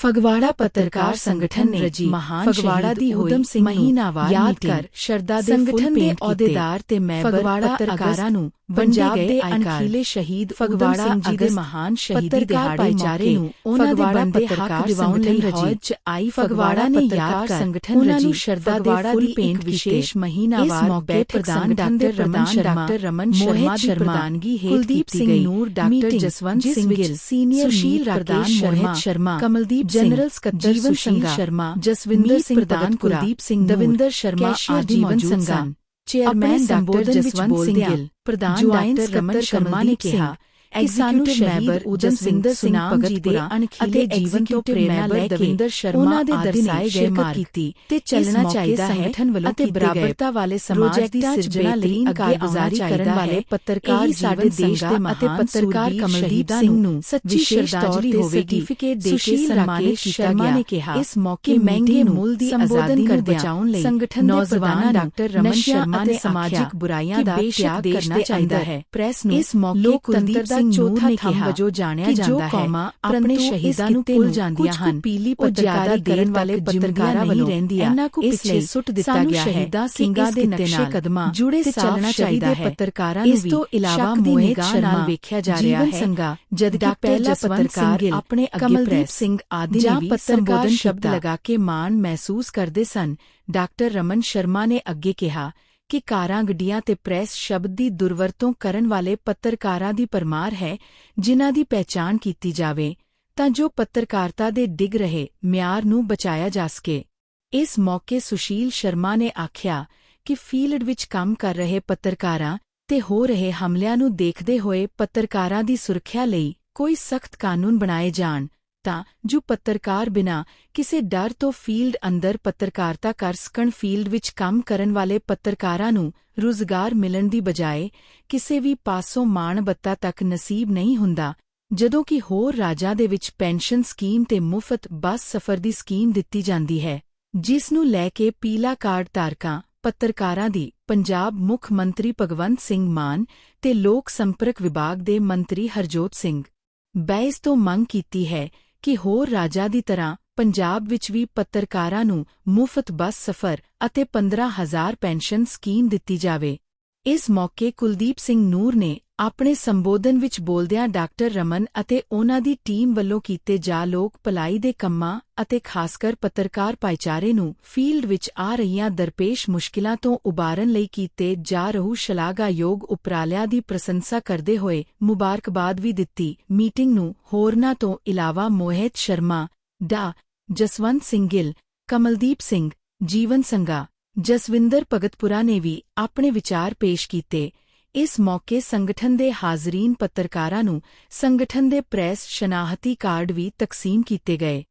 ਫਗਵਾੜਾ ਪੱਤਰਕਾਰ ਸੰਗਠਨ ਨੇ ਮਹਾਨ ਫਗਵਾੜਾ ਦੀ ਉਦਮ ਸਿੰਘ ਮਹੀਨਾਵਾਰ ਯਾਦ ਮੀਟਿੰਗ ਕਰ ਸ਼ਰਧਾ ਦੇ ਸੰਗਠਨ ਦੇ ਅਹੁਦੇਦਾਰ ਤੇ ਮੈਂਬਰ ਪੱਤਰਕਾਰਾਂ ਨੂੰ ਪੰਜਾਬ ਦੇ ਅਣਖੀਲੇ ਸ਼ਹੀਦ ਫਗਵਾੜਾ ਜੀ ਦੇ ਮਹਾਨ ਸ਼ਹੀਦੀ ਦਿਹਾੜੇ ਮੌਕੇ ਨੂੰ ਉਹਨਾਂ ਦੇ ਪੱਤਰਕਾਰ ਹੱਕ ਦਿਵਾਉਣ ਲਈ ਹੌਜ ਆਈ ਫਗਵਾੜਾ ਨੇ ਯਾਦ ਕਰ ਸੰਗਠਨ ਰਜੀ ਸ਼ਰਧਾ ਦੇ ਫੁੱਲ ਇੱਕ ਵਿਸ਼ੇਸ਼। ਮਹੀਨਾਵਾਰ ਬੈਠਕ ਪ੍ਰਧਾਨ ਡਾਕਟਰ ਰਮਨ ਡਾਕਟਰ ਰਮਨ ਸ਼ਰਮਾ ਦੀ ਸ਼ਰਮਾ ਪ੍ਰਧਾਨਗੀ ਹੇਠ ਕੁਲਦੀਪ ਸਿੰਘ ਨੂਰ ਡਾਕਟਰ ਜਸਵੰਤ ਜਿਸ ਸਿੰਘ ਗਿੱਲ ਸੀਨੀਅਰ ਮੀਤ ਪ੍ਰਧਾਨ ਮੋਹਿਤ ਸ਼ਰਮਾ ਕਮਲਦੀਪ ਜਨਰਲ ਸਿੰਘ ਸਕੱਤਰ ਜੀਵਨ ਸੁਸ਼ੀਲ ਸੰਘਾ ਸ਼ਰਮਾ ਜਸਵਿੰਦਰ ਮੀਤ ਸਿੰਘ ਪ੍ਰਧਾਨ ਪ੍ਰਧਾਨਪੁਰਾ ਕੁਲਦੀਪ ਸਿੰਘ ਦਵਿੰਦਰ ਸ਼ਰਮਾ ਕੈਸ਼ੀਅਰ ਆਦਿ ਜੀਵਨ ਮੌਜੂਦ ਸੰਘਾ ਸਨ ਚੇਅਰਮੈਨ ਆਪਣੇ doctor executive member Udham Singh Sunam ਜੀ ਦੇ ਅਣਖੀਲੇ ਜੀਵਨ ਤੋਂ ਪ੍ਰੇਰਣਾ ਲੈ ਕੇ ਦਵਿੰਦਰ ਸ਼ਰਮਾ ਦੇ ਦਰਸਾਏ ਗਏ ਮਾਰਗ ਕੀਤੀ। ਤੇ ਚੱਲਣਾ ਚਾਹੀਦਾ ਹੈ ਅਤੇ ਬਰਾਬਰਤਾ ਵਾਲੇ ਸਮਾਜ ਦੀ ਸਿਰਜਣਾ ਲਈ ਕਾਰਗੁਜ਼ਾਰੀ ਕਰਨ ਵਾਲੇ ਪੱਤਰਕਾਰ ਸਾਡੇ ਦੇਸ਼ ਦੇ ਅਤੇ ਪੱਤਰਕਾਰ ਕਮਲਦੀਪ ਸਿੰਘ ਨੂੰ ਸੱਚੀ ਸ਼ਰਧਾਂਜਲੀ ਹੋਵੇਗੀ। ਸਰਟੀਫਿਕੇਟ ਦੇ ਕੇ ਸਨਮਾਨਿਤ ਕੀਤਾ ਗਿਆ। ਇਸ ਮੌਕੇ ਮਹਿੰਗੇ ਮੁੱਲ ਦੀ ਆਜ਼ਾਦੀ ਨੂੰ ਬਚਾਉਣ ਲਈ ਸੰਗਠਨ ਦੇ ਪ੍ਰਧਾਨ ਡਾਕਟਰ ਰਮਨ ਸ਼ਰਮਾ ਨੇ ਸਮਾਜਿਕ ਬੁਰਾਈਆਂ ਦਾ ਤਿਆਗ ਕਰਨਾ ਚਾਹੀਦਾ ਹੈ। ਪ੍ਰੈਸ ਨੂੰ ਇਸ ਮੌਕੇ ਲੋਕਤੰਤਰ ਦਾ ਸਿੰਘ ਨੂਰ ਚੌਥਾ ਨੇ ਥੰਮ ਕਿਹਾ ਵਜੋਂ ਜਾਣਿਆ ਕਿ ਜੋ ਜਾਂਦਾ ਹੈ ਕੌਮਾਂ ਆਪਣੇ ਆਪਣੇ ਸ਼ਹੀਦਾਂ ਨੂੰ ਕਿੱਤੇ ਭੁੱਲ ਨੂੰ ਜਾਂਦੀਆਂ ਕੁਝ ਕੁ ਹਨ ਪੀਲੀ ਉਹ ਜ਼ਿਆਦਾ ਪੱਤਰਕਾਰੀ ਦੇਰ ਦੇਣ ਵਾਲੇ ਵਾਲੇ ਪੱਤਰਕਾਰਾਂ ਪੱਤਰਕਾਰਾਂ ਵੱਲੋਂ ਵੱਲੋਂ ਰਹਿੰਦੀਆਂ ਇਹਨਾਂ ਕੋ ਇਸ ਪਿੱਛੇ ਲਈ ਸੁੱਟ ਦਿੱਤਾ ਸਾਨੂੰ ਗਿਆ ਹੈ ਸ਼ਹੀਦਾਂ ਕਿ ਸਿੰਘਾਂ ਇਸ ਦੇ ਕਿੱਤੇ ਨਕਸ਼ੇ ਨਾਲ ਕਦਮਾਂ ਜੁੜੇ ਤੇ ਸਾਫ਼ ਚੱਲਣਾ ਚਾਹੀਦਾ ਸ਼ਹੀਦੇ ਹੈ ਪੱਤਰਕਾਰਾਂ ਨੂੰ ਇਸ ਵੀ ਤੋਂ ਇਲਾਵਾ ਸ਼ੱਕ ਦੀ ਮੋਹਿਤ ਨਿਗਾਹ ਸ਼ਰਮਾ ਨਾਲ ਵੇਖਿਆ ਜਾ ਰਿਹਾ ਜੀਵਨ ਹੈ ਸੰਘਾ ਜਦਕਿ ਡਾਕਟਰ ਪਹਿਲਾ ਜਸਵੰਤ ਪੱਤਰਕਾਰ ਸਿੰਘ ਗਿੱਲ, ਆਪਣੇ ਅੱਗੇ ਕਮਲਦੀਪ ਪ੍ਰੈਸ ਸਿੰਘ ਆਦਿ ਨੇ ਜਾਂ ਵੀ ਪੱਤਰਕਾਰ ਸੰਬੋਧਨ ਸ਼ਬਦ ਕੀਤਾ। ਲਗਾ ਕੇ ਮਾਣ ਮਹਿਸੂਸ ਕਰਦੇ ਸਨ ਡਾਕਟਰ ਰਮਨ ਸ਼ਰਮਾ ਨੇ ਅੱਗੇ ਕਿਹਾ ਕਿ ਕਾਰਾਂ ਗੱਡੀਆਂ ਤੇ ਪ੍ਰੈਸ ਸ਼ਬਦ ਦੀ ਦੁਰਵਰਤੋਂ ਕਰਨ ਵਾਲੇ ਪੱਤਰਕਾਰਾਂ ਦੀ ਪਰਮਾਰ ਹੈ, ਜਿਨ੍ਹਾਂ ਦੀ ਪਹਿਚਾਣ ਕੀਤੀ ਜਾਵੇ, ਤਾਂ ਜੋ ਪੱਤਰਕਾਰਤਾ ਦੇ ਡਿੱਗ ਰਹੇ ਮਿਆਰ ਨੂੰ ਬਚਾਇਆ ਜਾ ਸਕੇ। ਇਸ ਮੌਕੇ ਸੁਸ਼ੀਲ ਸ਼ਰਮਾ ਨੇ ਆਖਿਆ ਕਿ ਫੀਲਡ ਵਿੱਚ ਕੰਮ ਕਰ ਰਹੇ ਪੱਤਰਕਾਰਾਂ ਤੇ ਹੋ ਰਹੇ ਹਮਲਿਆਂ ਨੂੰ ਦੇਖਦੇ ਹੋਏ ਪੱਤਰਕਾਰਾਂ ਦੀ ਸੁਰੱਖਿਆ ਲਈ ਕੋਈ ਸਖਤ ਕਾਨੂੰਨ ਬਣਾਏ ਜਾਣ। ਤਾਂ ਜੋ ਪੱਤਰਕਾਰ ਬਿਨਾਂ ਕਿਸੇ ਡਰ ਤੋਂ ਫੀਲਡ ਅੰਦਰ ਪੱਤਰਕਾਰਤਾ ਕਰ ਸਕਣ, ਫੀਲਡ ਵਿੱਚ ਕੰਮ ਕਰਨ ਵਾਲੇ ਪੱਤਰਕਾਰਾਂ ਨੂੰ ਰੁਜ਼ਗਾਰ ਮਿਲਣ ਦੀ ਬਜਾਏ ਕਿਸੇ ਵੀ ਪਾਸੋਂ ਮਾਣ ਤੱਕ ਨਸੀਬ ਨਹੀਂ ਹੁੰਦਾ। ਜਦੋਂ ਕਿ ਹੋਰ ਰਾਜਾਂ ਦੇ ਵਿੱਚ ਪੈਨਸ਼ਨ ਸਕੀਮ ਤੇ ਮੁਫਤ ਬੱਸ ਸਫ਼ਰ ਦੀ ਸਕੀਮ ਦਿੱਤੀ ਜਾਂਦੀ ਹੈ, ਜਿਸ ਨੂੰ ਲੈ ਕੇ ਪੀਲਾ ਕਾਰਡ ਧਾਰਕਾਂ, ਪੱਤਰਕਾਰਾਂ ਦੀ ਪੰਜਾਬ ਮੁੱਖ ਮੰਤਰੀ ਭਗਵੰਤ ਸਿੰਘ ਮਾਨ ਤੇ ਲੋਕ ਸੰਪਰਕ ਵਿਭਾਗ ਦੇ ਮੰਤਰੀ ਹਰਜੋਤ ਸਿੰਘ ਬੈਸ ਤੋਂ ਮੰਗ ਕੀਤੀ ਹੈ ਕਿ ਹੋਰ ਰਾਜਾਂ ਦੀ ਤਰ੍ਹਾਂ ਪੰਜਾਬ ਵਿੱਚ ਵੀ ਪੱਤਰਕਾਰਾਂ ਨੂੰ ਮੁਫਤ ਬੱਸ ਸਫ਼ਰ ਅਤੇ 15000 ਪੈਨਸ਼ਨ ਸਕੀਮ ਦਿੱਤੀ ਜਾਵੇ। ਇਸ ਮੌਕੇ ਕੁਲਦੀਪ ਸਿੰਘ ਨੂਰ ਨੇ ਆਪਣੇ ਸੰਬੋਧਨ ਵਿੱਚ ਬੋਲਦਿਆਂ ਡਾਕਟਰ ਰਮਨ ਅਤੇ ਉਹਨਾਂ ਦੀ ਟੀਮ ਵੱਲੋਂ ਕੀਤੇ ਜਾ ਲੋਕ ਭਲਾਈ ਦੇ ਕੰਮਾਂ ਅਤੇ ਖਾਸਕਰ ਪੱਤਰਕਾਰ ਭਾਈਚਾਰੇ ਨੂੰ ਫੀਲਡ ਵਿੱਚ ਆ ਰਹੀਆਂ ਦਰਪੇਸ਼ ਮੁਸ਼ਕਿਲਾਂ ਤੋਂ ਉਬਾਰਨ ਲਈ ਕੀਤੇ ਜਾ ਰਹੂ ਸ਼ਲਾਘਾਯੋਗ ਉਪਰਾਲਿਆਂ ਦੀ ਪ੍ਰਸ਼ੰਸਾ ਕਰਦੇ ਹੋਏ ਮੁਬਾਰਕਬਾਦ ਵੀ ਦਿੱਤੀ। ਮੀਟਿੰਗ ਨੂੰ ਹੋਰਨਾਂ ਤੋਂ ਇਲਾਵਾ ਮੋਹਿਤ ਸ਼ਰਮਾ, ਡਾ. ਜਸਵੰਤ ਸਿੰਘ ਗਿੱਲ, ਕਮਲਦੀਪ ਸਿੰਘ, ਜੀਵਨ ਸੰਗਾ ਜਸਵਿੰਦਰ ਭਗਤਪੁਰਾ ਨੇ ਵੀ ਆਪਣੇ ਵਿਚਾਰ ਪੇਸ਼ ਕੀਤੇ। ਇਸ ਮੌਕੇ ਸੰਗਠਨ ਦੇ ਹਾਜ਼ਰੀਨ ਪੱਤਰਕਾਰਾਂ ਨੂੰ ਸੰਗਠਨ ਦੇ ਪ੍ਰੈਸ ਸ਼ਨਾਹਤੀ ਕਾਰਡ ਵੀ ਤਕਸੀਮ ਕੀਤੇ ਗਏ।